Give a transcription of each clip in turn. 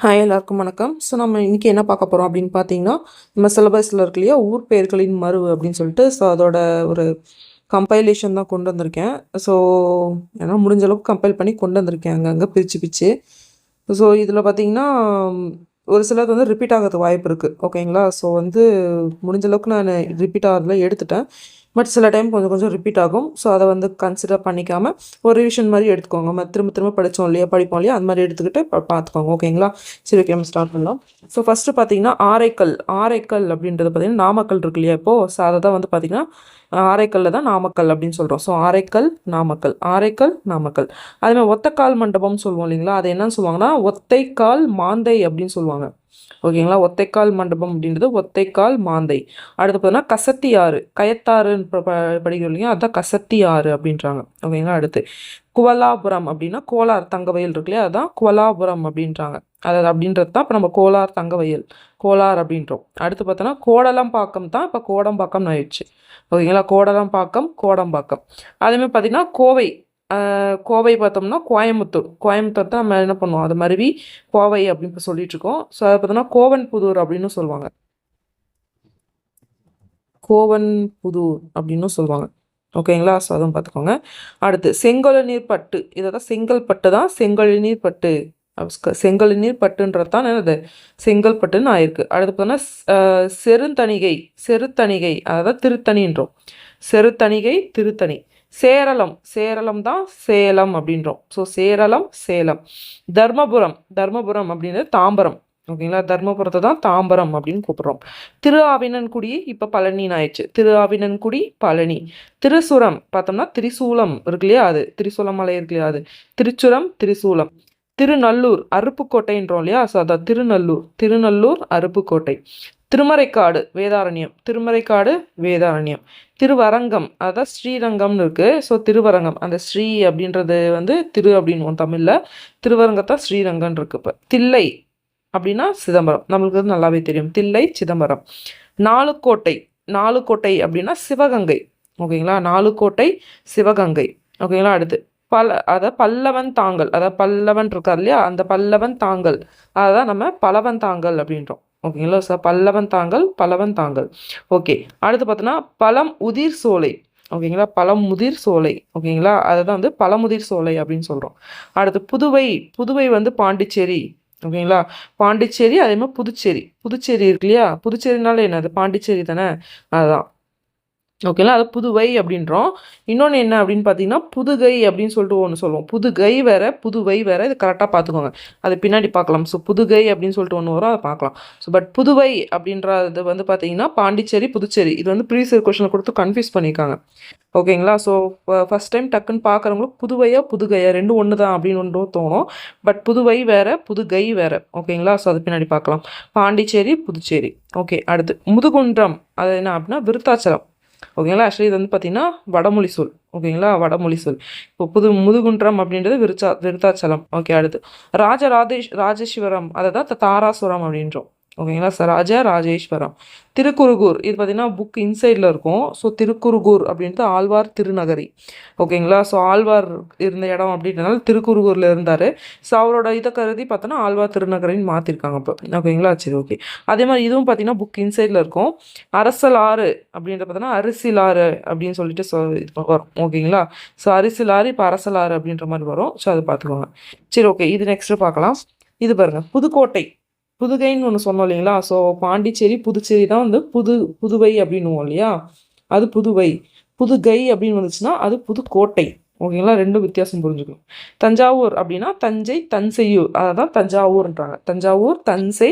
Hi எல்லாருக்கும் வணக்கம். So நம்ம இன்றைக்கி என்ன பார்க்க போகிறோம் அப்படின்னு பார்த்தீங்கன்னா நம்ம சிலபஸில் இருக்கு இல்லையா ஊர் பெயர்களின் மறு அப்படின்னு சொல்லிட்டு ஸோ அதோட ஒரு கம்பைலேஷன் தான் கொண்டு வந்திருக்கேன். ஸோ ஏன்னா முடிஞ்ச அளவுக்கு கம்பைல் பண்ணி கொண்டு வந்திருக்கேன் அங்கங்கே பிரித்து பிரித்து ஸோ இதில் பார்த்தீங்கன்னா ஒரு சிலது வந்து ரிப்பீட் ஆகிறது வாய்ப்பு இருக்குது ஓகேங்களா ஸோ வந்து முடிஞ்ச அளவுக்கு நான் ரிப்பீட் ஆகிறதுல எடுத்துட்டேன். பட் சில டைம் கொஞ்சம் கொஞ்சம் ரிப்பீட் ஆகும். ஸோ அதை வந்து கன்சிடர் பண்ணிக்காமல் ஒரு ரிவிஷன் மாதிரி எடுத்துக்கோங்க. நம்ம திரும்ப திரும்ப படித்தோம் இல்லையா? படிப்போம் இல்லையா? அந்த மாதிரி எடுத்துக்கிட்டு பார்த்துக்கோங்க ஓகேங்களா சரி ஓகே நம்ம ஸ்டார்ட் பண்ணலாம். ஸோ ஃபஸ்ட்டு பார்த்தீங்கன்னா ஆரைக்கல். ஆரைக்கல் அப்படின்றது பார்த்தீங்கன்னா நாமக்கல் இருக்கு இல்லையா இப்போது ஸோ அதை தான் வந்து பார்த்தீங்கன்னா ஆரைக்கல்ல தான் நாமக்கல் அப்படின்னு சொல்கிறோம் ஸோ ஆரைக்கல் நாமக்கல். ஆரைக்கல் நாமக்கல். அதே மாதிரி ஒத்தக்கால் மண்டபம்னு சொல்லுவோம் இல்லைங்களா? அது என்னன்னு சொல்லுவாங்கன்னா ஒத்தைக்கால் மாந்தை அப்படின்னு சொல்லுவாங்க. ஓகேங்களா? ஒத்தைக்கால் மண்டபம் அப்படின்றது ஒத்தைக்கால் மாந்தை. அடுத்து பார்த்தோன்னா கசத்தி ஆறு கயத்தாறுன்னு ப- ப- படிக்கிறோம் இல்லையா? அதுதான் கசத்தி ஆறு அப்படின்றாங்க. ஓகேங்களா? அடுத்து குவலாபுரம் அப்படின்னா கோலார் தங்கவயல் இருக்கு இல்லையா? அதுதான் குவலாபுரம் அப்படின்றாங்க. அதாவது அப்படின்றது தான் இப்போ நம்ம கோலார் தங்கவயல் கோலார் அப்படின்றோம். அடுத்து பார்த்தோன்னா கோடலம்பாக்கம் தான் இப்போ கோடம்பாக்கம் ஆயிடுச்சு. ஓகேங்களா? கோடலம்பாக்கம் கோடம்பாக்கம். அதேமாதிரி பார்த்தீங்கன்னா கோவை கோவை பார்த்தோம்னா கோயம்புத்தூர். கோயம்புத்தூர் தான் நம்ம என்ன பண்ணுவோம்? அது மருவி கோவை அப்படின்னு சொல்லிட்டு இருக்கோம் ஸோ அதை பார்த்தோம்னா கோவன் புதூர் அப்படின்னு சொல்லுவாங்க. கோவன் புதூர் அப்படின்னு சொல்லுவாங்க. ஓகேங்களா ஸோ அதுவும் பார்த்துக்கோங்க. அடுத்து செங்கழுநீர் பட்டு. இதை தான் செங்கல்பட்டு தான்? செங்கழுநீர் பட்டு. செங்கழுநீர் பட்டுன்றது தான் என்னது? செங்கல்பட்டுன்னு ஆயிருக்கு. அடுத்து பார்த்தோன்னா செருந்தணிகை. செருத்தணிகை. அதாவது திருத்தணின்றோம். செருத்தணிகை திருத்தணி. சேரளம் சேரளம் தான் சேலம் அப்படின்றோம். ஸோ சேரளம் சேலம். தர்மபுரம் தர்மபுரம் அப்படின்றது தாம்பரம். ஓகேங்களா தர்மபுரத்தை தான் தாம்பரம் அப்படின்னு கூப்பிட்றோம். திரு ஆவினன்குடி இப்போ பழனின்னு ஆயிடுச்சு. திரு ஆவினன்குடி பழனி. திருசுரம் பார்த்தோம்னா திரிசூலம் இருக்கு இல்லையா அது? திரிசூலம் மலை இருக்கு இல்லையா அது? திருச்சுரம் திரிசூலம். திருநல்லூர் அருப்புக்கோட்டைன்றோம் இல்லையா? ஸோ அதான் திருநல்லூர். திருநல்லூர் அருப்புக்கோட்டை. திருமறைக்காடு வேதாரண்யம். திருமறைக்காடு வேதாரண்யம். திருவரங்கம் அதான் ஸ்ரீரங்கம்னு இருக்குது ஸோ திருவரங்கம். அந்த ஸ்ரீ அப்படின்றது வந்து திரு அப்படின்வோம் தமிழில். திருவரங்கத்தான் ஸ்ரீரங்கம்னு இருக்கு இப்போ. தில்லை அப்படின்னா சிதம்பரம். நம்மளுக்கு வந்து நல்லாவே தெரியும். தில்லை சிதம்பரம். நாலுக்கோட்டை. நாலுக்கோட்டை அப்படின்னா சிவகங்கை. ஓகேங்களா? நாலுக்கோட்டை சிவகங்கை. ஓகேங்களா? அடுத்து. பல அதை பல்லவன் தாங்கல். அதாவது பல்லவன் இருக்கார் இல்லையா? அந்த பல்லவன் தாங்கல். அதான் நம்ம பலவன் தாங்கல் அப்படின்றோம். ஓகேங்களா? சார் பல்லவன் தாங்கல் பலவன் தாங்கல். ஓகே அடுத்து பார்த்தோன்னா பழம் உதிர் சோலை. ஓகேங்களா? பழமுதிர் முதிர் சோலை. ஓகேங்களா? அதை தான் வந்து பழமுதிர் சோலை அப்படின்னு சொல்கிறோம் அடுத்து புதுவை புதுவை வந்து பாண்டிச்சேரி. ஓகேங்களா? பாண்டிச்சேரி அதே மாதிரி புதுச்சேரி. புதுச்சேரி இருக்கு இல்லையா? புதுச்சேரினால என்னது பாண்டிச்சேரி தானே? அதுதான் ஓகேங்களா அது புதுவை அப்படின்றோம். இன்னொன்று என்ன அப்படின்னு பார்த்தீங்கன்னா புதுகை அப்படின்னு சொல்லிட்டு ஒன்று சொல்லுவோம். புதுகை வேறு புதுவை வேறு இது கரெக்டாக பார்த்துக்கோங்க அது பின்னாடி பார்க்கலாம் ஸோ புதுகை அப்படின்னு சொல்லிட்டு ஒன்று வரும் அதை பார்க்கலாம் ஸோ பட் புதுவை அப்படின்றது வந்து பார்த்தீங்கன்னா பாண்டிச்சேரி புதுச்சேரி. இது வந்து ப்ரீவியஸ் கொஷனை கொடுத்து கன்ஃபியூஸ் பண்ணியிருக்காங்க ஓகேங்களா ஸோ ஃபஸ்ட் டைம் டக்குன்னு பார்க்குறவங்களுக்கு புதுவையா புதுகையா ரெண்டும் ஒன்று தான் அப்படின்னு ஒன்று தோணும். பட் புதுவை வேறு புதுகை வேறு. ஓகேங்களா ஸோ அது பின்னாடி பார்க்கலாம் பாண்டிச்சேரி புதுச்சேரி. ஓகே அடுத்து முதுகுன்றம். அது என்ன அப்படின்னா விருத்தாச்சலம். ஓகேங்களா? ஆக்சுவலி இது வந்து பார்த்தீங்கன்னா வடமொழி சொல். ஓகேங்களா? வடமொழி சொல். இப்போ புது முதுகுன்றம் அப்படின்றது விருச்சா விருத்தாச்சலம். ஓகே அடுத்து. ராஜராஜேஷ் ராஜேஸ்வரம். அதை தான் தாராசுரம் அப்படின்றோம். ஓகேங்களா? சார் ராஜா ராஜேஸ்வரம். திருக்குறுகூர் இது பார்த்தீங்கன்னா புக் இன்சைடில் இருக்கும். ஸோ திருக்குறுகூர் அப்படின்றது ஆழ்வார் திருநகரி. ஓகேங்களா? ஸோ ஆழ்வார் இருந்த இடம் அப்படின்றனால திருக்குறுகூரில் இருந்தார். ஸோ அவரோட இதை கருதி பார்த்தோன்னா ஆழ்வார் திருநகரின்னு மாற்றிருக்காங்க இப்போ. ஓகேங்களா? சரி ஓகே. அதே மாதிரி இதுவும் பார்த்தீங்கன்னா புக் இன்சைடில் இருக்கும். அரசலாறு அப்படின்ற பார்த்தோன்னா அரிசிலாறு அப்படின்னு சொல்லிட்டு சொ இது வரும். ஓகேங்களா? ஸோ அரிசிலாறு இப்போ அரசலாறு அப்படின்ற மாதிரி வரும். ஸோ அதை பார்த்துக்கோங்க சரி ஓகே. இது நெக்ஸ்ட்டு பார்க்கலாம் இது பாருங்கள் புதுக்கோட்டை. புதுகைன்னு ஒன்று சொன்னோம் இல்லைங்களா? ஸோ பாண்டிச்சேரி புதுச்சேரி தான் வந்து புது புதுவை அப்படின்னுவோம் இல்லையா? அது புதுவை. புதுகை அப்படின்னு வந்துச்சுன்னா அது புதுக்கோட்டை. ஓகேங்களா? ரெண்டும் வித்தியாசம் புரிஞ்சுக்கணும். தஞ்சாவூர் அப்படின்னா தஞ்சை தஞ்சையூர். அதான் தஞ்சாவூர்ன்றாங்க. தஞ்சாவூர் தஞ்சை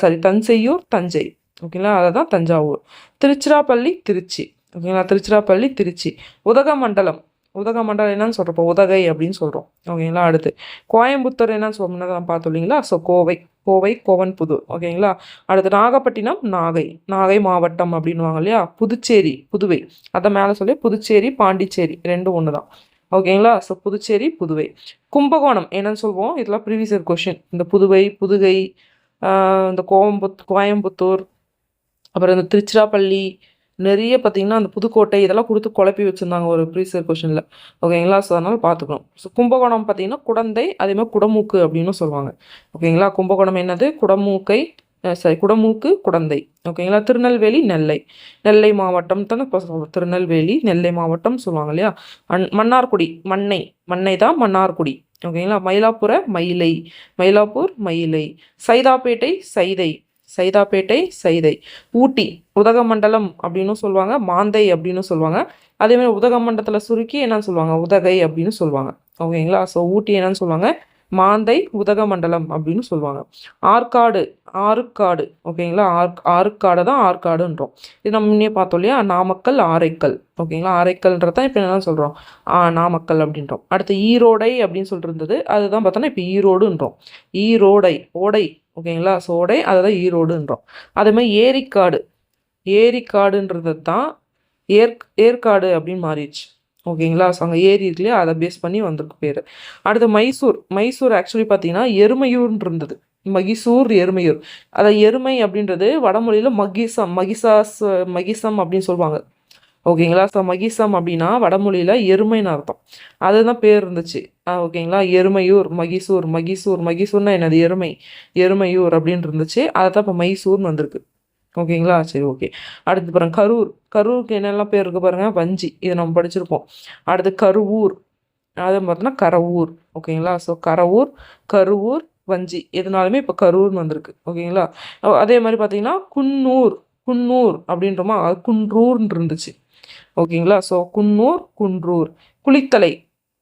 சாரி தஞ்சையூர் தஞ்சை. ஓகேங்களா? அதை தான் தஞ்சாவூர். திருச்சிராப்பள்ளி திருச்சி. ஓகேங்களா? திருச்சிராப்பள்ளி திருச்சி. உதகமண்டலம். உதகமண்டலம் என்னன்னு சொல்கிறப்போ உதகை அப்படின்னு சொல்கிறோம் ஓகேங்களா? அடுத்து கோயம்புத்தூர் என்னன்னு சொன்னதை நான் பார்த்தோம் இல்லைங்களா? ஸோ கோவை கோவை கோவன்புதூர் ஓகேங்களா? அடுத்து நாகப்பட்டினம் நாகை நாகை மாவட்டம் அப்படின்னுவாங்க இல்லையா? புதுச்சேரி புதுவை. அதை மேலே சொல்லி புதுச்சேரி பாண்டிச்சேரி ரெண்டும் ஒன்று தான் ஓகேங்களா? ஸோ புதுச்சேரி புதுவை. கும்பகோணம் என்னன்னு சொல்லுவோம் இதெல்லாம் ப்ரீவியஸ் கொஷின் இந்த புதுவை புதுகை இந்த கோயம்புத் கோயம்புத்தூர் அப்புறம் இந்த திருச்சிராப்பள்ளி நிறைய பார்த்தீங்கன்னா அந்த புதுக்கோட்டை இதெல்லாம் கொடுத்து குழப்பி வச்சுருந்தாங்க ஒரு ப்ரீசியர் கொஷனில் ஓகேங்களா ஸோ அதனால் பார்த்துக்கணும். ஸோ கும்பகோணம் பார்த்தீங்கன்னா குடந்தை அதேமாதிரி குடமூக்கு அப்படின்னு சொல்லுவாங்க. ஓகேங்களா கும்பகோணம் என்னது? குடமூக்கை சாரி குடமூக்கு குடந்தை. ஓகேங்களா திருநெல்வேலி நெல்லை. நெல்லை மாவட்டம் தானே திருநெல்வேலி நெல்லை மாவட்டம் சொல்லுவாங்க இல்லையா? அன் மன்னார்குடி மண்ணை. மண்ணை தான் மன்னார்குடி. ஓகேங்களா மயிலாப்புர மயிலை. மயிலாப்பூர் மயிலை. சைதாப்பேட்டை சைதை. சைதாப்பேட்டை சைதை. ஊட்டி உதகமண்டலம் அப்படின்னு சொல்லுவாங்க மாந்தை அப்படின்னு சொல்லுவாங்க. அதேமாதிரி உதகமண்டலத்தில் சுருக்கி என்னன்னு சொல்லுவாங்க உதகை அப்படின்னு சொல்லுவாங்க. ஓகேங்களா? ஸோ ஊட்டி என்னன்னு சொல்லுவாங்க. மாந்தை உதகமண்டலம் அப்படின்னு சொல்லுவாங்க. ஆற்காடு ஆறுக்காடு ஓகேங்களா ஆர் ஆறுக்காடை தான் ஆற்காடுன்றோம். இது நம்ம முன்னே பார்த்தோம் இல்லையா? நாமக்கல் ஆரைக்கல் ஓகேங்களா ஆரைக்கல்ன்றது தான் இப்போ என்ன சொல்கிறோம் நாமக்கல் அப்படின்றோம். அடுத்து ஈரோடை அப்படின்னு சொல்லிட்டு இருந்தது அதுதான் பார்த்தோன்னா இப்போ ஈரோடுன்றோம். ஈரோடை ஓடை ஓகேங்களா சோடை அதை தான் ஈரோடுன்றோம். அதேமாதிரி ஏரிக்காடு ஏரிக்காடுன்றது தான் ஏற் ஏற்காடு அப்படின்னு மாறிடுச்சு. ஓகேங்களா? ஸோ அங்கே ஏரி இருக்கு இல்லையா? அதை பேஸ் பண்ணி வந்திருக்கு பேர். அடுத்து மைசூர். மைசூர் ஆக்சுவலி பார்த்தீங்கன்னா எருமையூர்னு இருந்தது மகிசூர் எருமையூர். அதை எருமை அப்படின்றது வடமொழியில் மகிசம் மகிசாஸ் மகிசம் அப்படின்னு சொல்லுவாங்க. ஓகேங்களா? ஸோ மகிசம் அப்படின்னா வடமொழியில் எருமைன்னு அர்த்தம். அதுதான் பேர் இருந்துச்சு. ஆ, ஓகேங்களா? எருமையூர் மகிசூர் மகிசூர் மகிசூர்னா என்னது? எருமை. எருமையூர் அப்படின்னு இருந்துச்சு அதை தான் இப்போ மைசூர்னு வந்திருக்கு. ஓகேங்களா? சரி ஓகே. அடுத்து பாருங்க கரூர். கரூருக்கு என்னெல்லாம் பேர் இருக்குது பாருங்க? வஞ்சி. இதை நம்ம படிச்சிருப்போம். அடுத்து கருவூர். அதை பார்த்தோன்னா கரவூர். ஓகேங்களா? ஸோ கரவூர் கருவூர் வஞ்சி. எதுனாலுமே இப்போ கரூர்னு வந்திருக்கு. ஓகேங்களா? அதே மாதிரி பார்த்தீங்கன்னா குன்னூர். குன்னூர் அப்படின்றமா? அது குன்றூர்னு இருந்துச்சு. ஓகேங்களா? ஸோ குன்னூர் குன்றூர். குளித்தலை.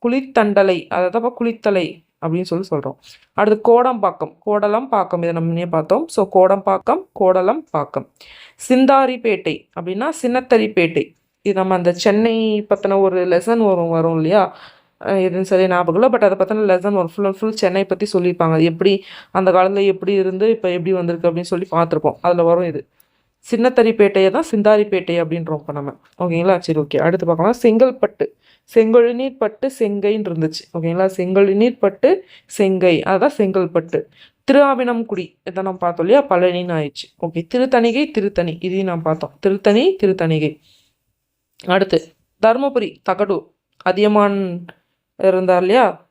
குளித்தண்டலை. அதை தான் குளித்தலை அப்படின்னு சொல்லி சொல்கிறோம் அடுத்து கோடம்பாக்கம் கோடலம் பாக்கம் இதை நம்ம முன்னே பார்த்தோம். ஸோ கோடம்பாக்கம் கோடலம் பாக்கம் சிந்தாரிப்பேட்டை அப்படின்னா சின்னத்தரிப்பேட்டை. இது நம்ம அந்த சென்னை பற்றின ஒரு லெசன் வரும் வரும் இல்லையா? எதுன்னு சரி ஞாபகம் இல்லை. பட் அதை பற்றின லெசன் வரும் ஃபுல் அண்ட் ஃபுல் சென்னை பற்றி சொல்லியிருப்பாங்க. அது எப்படி அந்த காலத்தில் எப்படி இருந்து இப்போ எப்படி வந்திருக்கு அப்படின்னு சொல்லி பார்த்துருப்போம். அதில் வரும் இது. சின்னத்தரிப்பேட்டையை தான் சிந்தாரிப்பேட்டை அப்படின்றோம் இப்போ நம்ம. ஓகேங்களா? சரி ஓகே. அடுத்து பார்க்கலாம். செங்கல்பட்டு. செங்கழுநீர் பட்டு செங்கைன்னு இருந்துச்சு. ஓகேங்களா? செங்கழுநீர் பட்டு செங்கை. அதுதான் செங்கல்பட்டு. திருஆவினம்குடி. இதை நம்ம பார்த்தோம் இல்லையா? பழனின்னு ஆயிடுச்சு. ஓகே திருத்தணிகை திருத்தணி. இதையும் நாம் பார்த்தோம். திருத்தணி திருத்தணிகை. அடுத்து தருமபுரி தகடூர். அதியமான் இருந்தார் இல்லையா?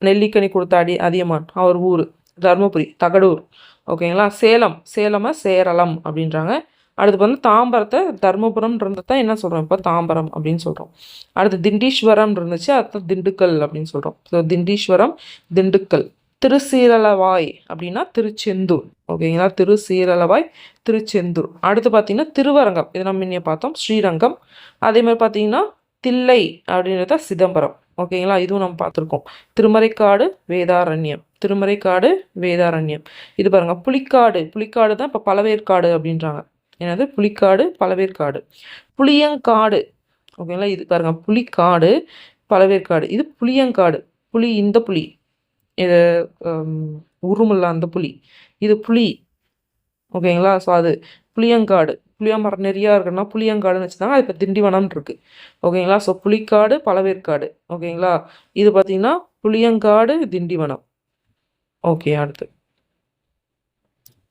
நெல்லிக்கனி கொடுத்தாடி அதியமான். அவர் ஊர். தருமபுரி தகடூர். ஓகேங்களா? சேலம் சேலமை சேரலம் அப்படின்றாங்க. அடுத்து வந்து தாம்பரத்தை தர்மபுரம் தான் என்ன சொல்கிறோம் இப்போ? தாம்பரம் அப்படின்னு சொல்கிறோம் அடுத்து திண்டீஸ்வரம் இருந்துச்சு அடுத்து திண்டுக்கல் அப்படின்னு சொல்கிறோம் ஸோ திண்டீஸ்வரம் திண்டுக்கல். திருசீரலவாய் அப்படின்னா திருச்செந்தூர். ஓகேங்களா? திருசீரலவாய் திருச்செந்தூர். அடுத்து பார்த்தீங்கன்னா திருவரங்கம். இதை நம்ம முன்னே பார்த்தோம். ஸ்ரீரங்கம். அதே மாதிரி பார்த்தீங்கன்னா தில்லை அப்படின்றத சிதம்பரம். ஓகேங்களா? இதுவும் நம்ம பார்த்துருக்கோம். திருமறைக்காடு வேதாரண்யம். திருமறைக்காடு வேதாரண்யம். இது பாருங்கள் புலிக்காடு. புலிக்காடு தான் இப்போ பழவேற்காடு அப்படின்றாங்க. என்னது? புலிக்காடு பழவேற்காடு புளியங்காடு. ஓகேங்களா இது பாருங்க புலிக்காடு பழவேற்காடு இது புளியங்காடு. புலி இந்த புலி. இது ஹம், உருமுல்ல அந்த புலி. இது புலி. ஓகேங்களா ஸோ அது புளியங்காடு. புளிய மரம் நிறையா இருக்குன்னா புளியங்காடுன்னு வச்சுருந்தாங்க அது இப்போ திண்டிவனம் இருக்கு. ஓகேங்களா ஸோ புலிக்காடு பழவேற்காடு ஓகேங்களா இது பார்த்தீங்கன்னா புளியங்காடு திண்டிவனம். ஓகே அடுத்து.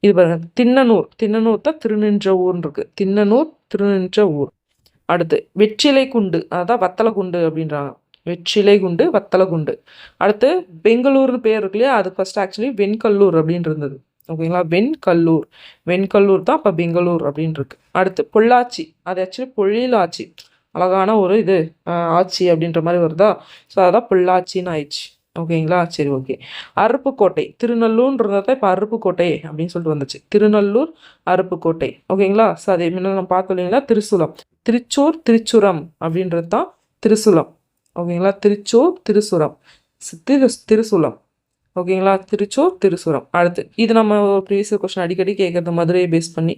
இது பாருங்க திண்ணனூர் திண்ணனூர் தான் திருநின்ற ஊர்னு இருக்கு. திண்ணனூர் திருநின்ற ஊர். அடுத்து வெற்றிலை குண்டு. அதான் வத்தலை குண்டு அப்படின்றாங்க. வெற்றிலை குண்டு வத்தலை குண்டு. அடுத்து பெங்களூர்னு பேர் இருக்கு இல்லையா? அது ஃபர்ஸ்ட் ஆக்சுவலி வெண்கல்லூர் அப்படின்னு இருந்தது. ஓகேங்களா வெண்கல்லூர். வெண்கல்லூர் தான் இப்போ பெங்களூர் அப்படின்னு இருக்கு. அடுத்து பொள்ளாச்சி. அது ஆக்சுவலி பொழிலாச்சி அழகான ஒரு இது ஆட்சி அப்படின்ற மாதிரி வருதா? ஸோ அதான் பொள்ளாச்சின்னு ஆயிடுச்சு. ஓகேங்களா? சரி ஓகே. அருப்புக்கோட்டை. திருநல்லூர்ன்றதை இப்போ அருப்புக்கோட்டை அப்படின்னு சொல்லிட்டு வந்துச்சு. திருநல்லூர் அருப்புக்கோட்டை. ஓகேங்களா? ஸோ அதே முன்ன நம்ம பார்த்தோம் இல்லைங்களா? திருசூலம். திருச்சூர் திருச்சுரம் அப்படின்றது தான் திருசூலம். ஓகேங்களா? திருச்சூர் திருசுரம். திரு திருசூலம். ஓகேங்களா? திருச்சூர் திருசுரம். அடுத்து இது நம்ம ப்ரீவியஸ் கொஸ்டின் அடிக்கடி கேட்குறது மதுரையை பேஸ் பண்ணி.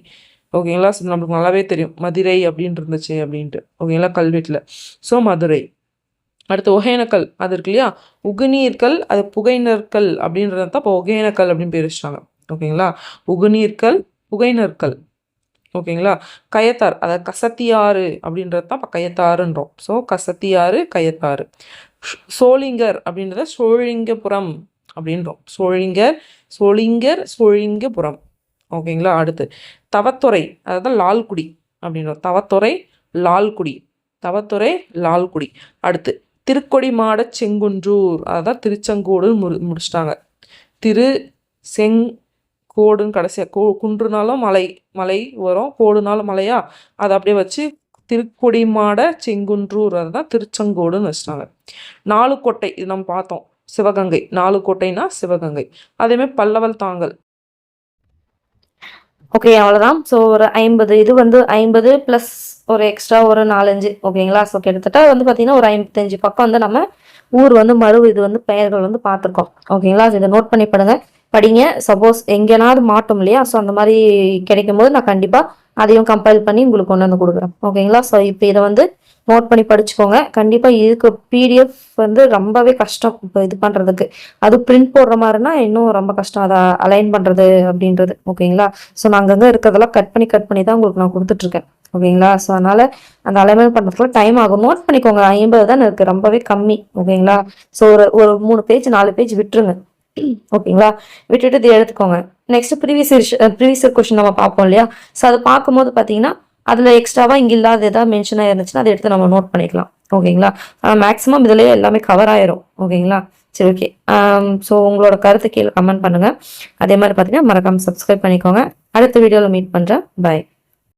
ஓகேங்களா? நம்மளுக்கு நல்லாவே தெரியும். மதுரை அப்படின்னு இருந்துச்சு அப்படின்ட்டு. ஓகேங்களா? கல்வெட்டில். ஸோ மதுரை. அடுத்து ஒகேனக்கல் அது இருக்கு இல்லையா? உகுநீர்கள் அது புகைநற்கள் அப்படின்றது தான் இப்போ ஒகேனக்கல் அப்படின்னு பேர் வச்சிட்டாங்க. ஓகேங்களா? உகுநீர்கள் புகைநற்கள் ஓகேங்களா? கயத்தார் அதாவது கசத்தியாறு அப்படின்றது தான் இப்போ கயத்தாறுன்றோம். ஸோ கசத்தியாறு கயத்தாறு. சோளிங்கர் அப்படின்றத சோழிங்கபுரம் அப்படின்றோம். சோழிங்கர் சோழிங்கர் சோழிங்கபுரம். ஓகேங்களா? அடுத்து தவத்துறை அதாவது லால்குடி அப்படின்றோம். தவத்துறை லால்குடி. தவத்துறை லால்குடி. அடுத்து திருக்கொடி மாட செங்குன்றூர். அதான் திருச்செங்கோடு முடி முடிச்சிட்டாங்க. திரு செங் கோடுன்னு கடைசியாக கோ குன்றுனாலும் மலை மலை வரும். கோடுனாலும் மலையா? அதை அப்படியே வச்சு திருக்கொடிமாட செங்குன்றூர். அதுதான் திருச்செங்கோடுன்னு வச்சிட்டாங்க. நாலு கோட்டை இது நம்ம பார்த்தோம். சிவகங்கை. நாலு கோட்டைனா சிவகங்கை அதேமாதிரி பல்லவல் தாங்கல். ஓகே அவ்வளோதான் ஸோ ஒரு ஐம்பது இது வந்து ஐம்பது ப்ளஸ் ஒரு எக்ஸ்ட்ரா ஒரு நாலஞ்சு ஓகேங்களா ஸோ கிட்டத்தட்ட வந்து பார்த்தீங்கன்னா ஒரு ஐம்பத்தஞ்சு. பக்கம் வந்து நம்ம ஊர் வந்து மறு இது வந்து பெயர்கள் வந்து பார்த்துருக்கோம். ஓகேங்களா இதை நோட் பண்ணி படுங்க. படிங்க. சப்போஸ் எங்கேனாவது மாட்டோம் இல்லையா? ஸோ அந்த மாதிரி கிடைக்கும் போது நான் கண்டிப்பாக அதையும் கம்பைல் பண்ணி உங்களுக்கு கொண்டு வந்து கொடுக்குறேன். ஓகேங்களா ஸோ இப்போ இதை வந்து நோட் பண்ணி படிச்சுக்கோங்க. கண்டிப்பாக இதுக்கு பிடிஎஃப் வந்து ரொம்பவே கஷ்டம் இப்போ இது பண்ணுறதுக்கு அது பிரிண்ட் போடுற மாதிரினா இன்னும் ரொம்ப கஷ்டம். அதை அலைன் பண்ணுறது அப்படின்றது. ஓகேங்களா? ஸோ நான் அங்கங்கே இருக்கிறதெல்லாம் கட் பண்ணி கட் பண்ணி தான் உங்களுக்கு நான் கொடுத்துட்ருக்கேன். ஓகேங்களா? ஸோ அதனால் அந்த அலைன்மெண்ட் பண்ணுறதுக்குள்ள டைம் ஆகும். நோட் பண்ணிக்கோங்க. ஐம்பது தான் இருக்குது ரொம்பவே கம்மி. ஓகேங்களா? ஸோ ஒரு ஒரு மூணு பேஜ் நாலு பேஜ் விட்டுருங்க. ஓகேங்களா? விட்டுட்டு இது எடுத்துக்கோங்க. நெக்ஸ்ட் ப்ரீவியஸ் ப்ரீவியஸ் கொஸ்டின் நம்ம பார்ப்போம் இல்லையா? ஸோ அதை பார்க்கும்போது பார்த்தீங்கன்னா அதில் எக்ஸ்ட்ராவாக இங்கே இல்லாத ஏதாவது மென்ஷன் ஆயிருந்துச்சுன்னா அதை எடுத்து நம்ம நோட் பண்ணிக்கலாம். ஓகேங்களா? மேக்ஸிமம் இதுலேயே எல்லாமே கவர் ஆயிரும். ஓகேங்களா? சரி ஓகே ஸோ உங்களோட கருத்து கீழே கமெண்ட் பண்ணுங்கள் அதே மாதிரி பார்த்தீங்கன்னா மறக்காமல் சப்ஸ்கிரைப் பண்ணிக்கோங்க. அடுத்த வீடியோவில் மீட் பண்ணுறேன் பை